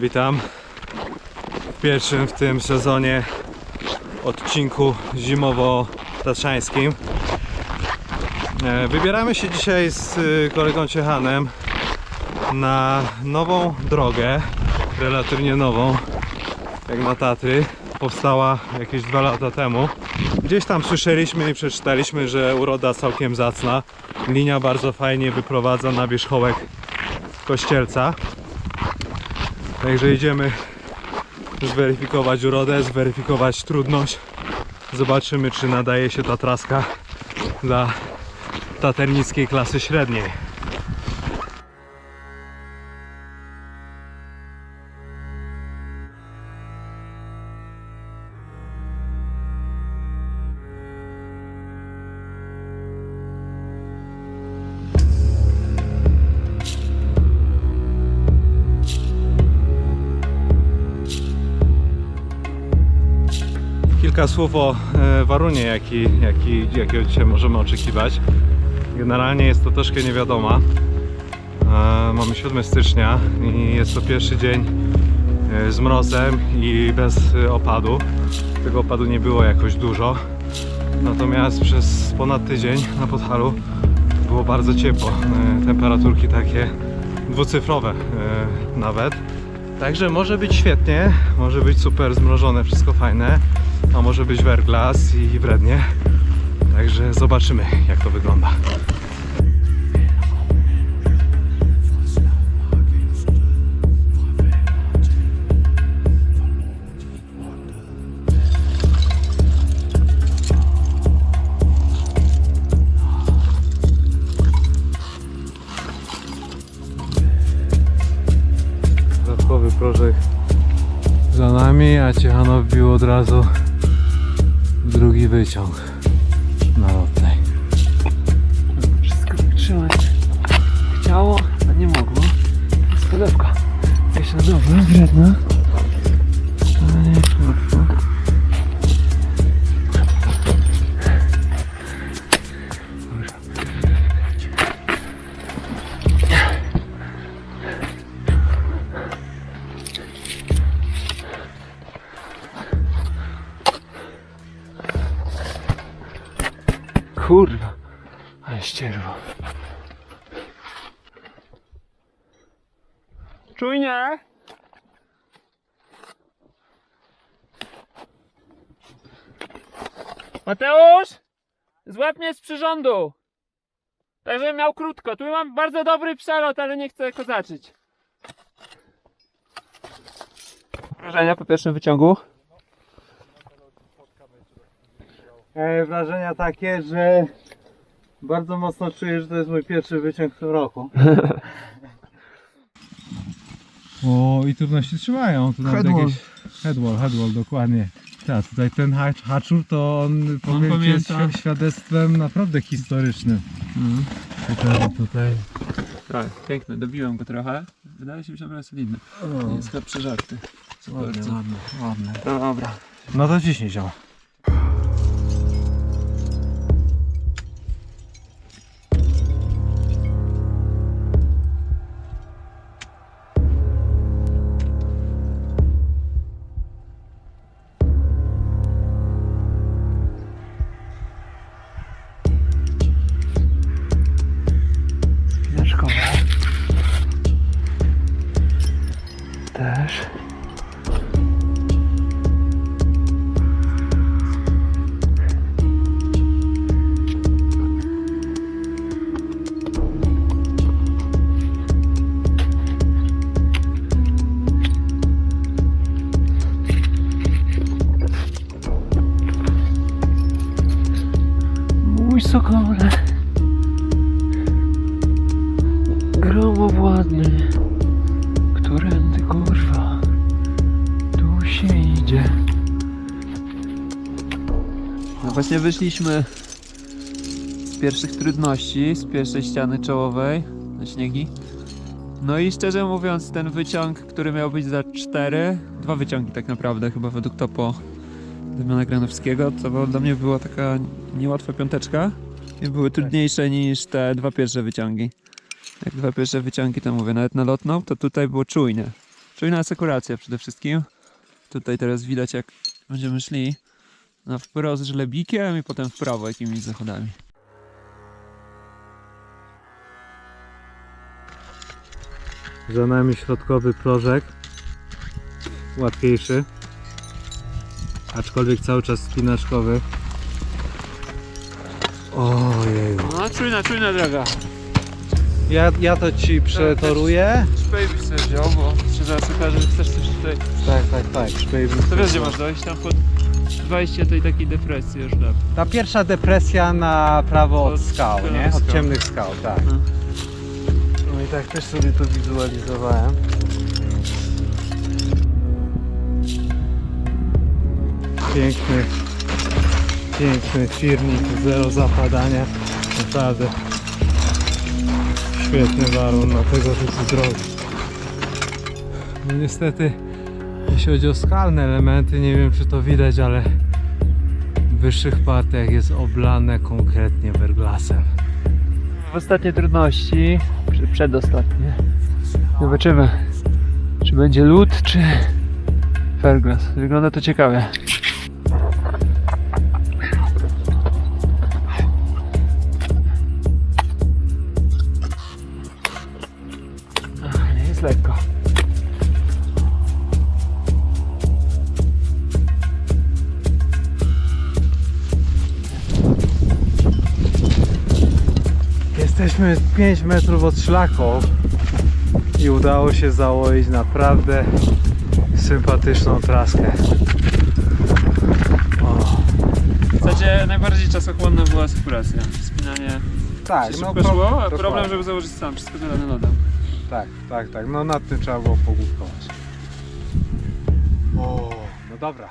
Witam w pierwszym w tym sezonie odcinku zimowo-tatrzańskim. E, Wybieramy się dzisiaj z y, kolegą Ciechanem na nową drogę, relatywnie nową, jak na Tatry. Powstała jakieś dwa lata temu. Gdzieś tam słyszeliśmy i przeczytaliśmy, że uroda całkiem zacna. Linia bardzo fajnie wyprowadza na wierzchołek Kościelca. Także idziemy zweryfikować urodę, zweryfikować trudność. Zobaczymy, czy nadaje się ta traska dla taternickiej klasy średniej. Kilka słów o e, warunie, jaki, jaki, jakiego dzisiaj możemy oczekiwać. Generalnie jest to troszkę niewiadoma. E, Mamy 7 stycznia i jest to pierwszy dzień e, z mrozem i bez opadu. Tego opadu nie było jakoś dużo. Natomiast przez ponad tydzień na Podhalu było bardzo ciepło. Temperaturki takie dwucyfrowe nawet. Także może być świetnie, może być super zmrożone, wszystko fajne, a może być verglas i wrednie. Także zobaczymy jak to wygląda. Dodatkowy prożek za nami, a Ciechanow wbił od razu drugi wyciąg na lotnej. Wszystko trzymać chciało, a nie mogło. Spodewka. Jeszcze dobra, wredna. Ale nie łatwo. Kurwa, ale ścierwo. Czujnie! Mateusz! Złap mnie z przyrządu! Także miał krótko. Tu mam bardzo dobry przelot, ale nie chcę kozaczyć. Wrażenia po pierwszym wyciągu? Wrażenia takie, że bardzo mocno czuję, że to jest mój pierwszy wyciąg w tym roku. O, i trudności trzymają. Tu nawet Headwall. jakieś... Headwall, headwall, dokładnie. Tak, tutaj ten hacz, haczur to on powiem ci, jest pamięta. świ- świadectwem naprawdę historycznym. Tutaj, tutaj. Tak, piękny. Dobiłem go trochę. Wydaje się, że naprawdę solidny. O, Jest chyba przeżarty. ładnie, ładnie, ładnie. Dobra. No to ciśnij się. Sokole. Gromowładny. Którędy kurwa? Tu się idzie. No właśnie wyszliśmy z pierwszych trudności, z pierwszej ściany czołowej na śniegi. No i szczerze mówiąc, ten wyciąg, który miał być za cztery, dwa wyciągi tak naprawdę, chyba według topo Damiana Granowskiego, to dla mnie była taka niełatwa piąteczka i były trudniejsze niż te dwa pierwsze wyciągi. Jak dwa pierwsze wyciągi, to mówię, nawet na lotną, to tutaj było czujnie. Czujna asekuracja przede wszystkim. Tutaj teraz widać jak będziemy szli na wprost żlebikiem i potem w prawo jakimiś zachodami. Za nami środkowy prożek. Łatwiejszy. Aczkolwiek cały czas spinaczkowy. Ojej. No, czujna, czujna droga. Ja, ja to ci przetoruję. Szpejbyś sobie wziął, bo się zaraz okaże, że chcesz coś tutaj. Tak, tak, tak. szpejbym To wiesz, gdzie masz dojść? Tam pod wejście tej takiej depresji już dawno. Ta pierwsza depresja na prawo od Od skał, nie? Od ciemnych skał, tak. Mhm. No i tak też sobie to wizualizowałem. Piękny, piękny firmik, zero zapadania. Naprawdę świetny warun na tego typu drogi. No niestety, jeśli chodzi o skalne elementy, nie wiem czy to widać, ale w wyższych partiach jest oblane konkretnie verglasem. W ostatnie trudności, czy przedostatnie. Zobaczymy, czy będzie lód, czy Fairglass. Wygląda to ciekawie. Jesteśmy 5 metrów od szlaków i udało się załoić naprawdę sympatyczną traskę. O, W zasadzie najbardziej czasochłonna była asekuracja. Spinanie tak, się no szybko szło, a dokładnie. problem, żeby założyć sam, wszystko wylane lodem. Tak, tak, tak. No nad tym trzeba było pogłówkować. O, no dobra.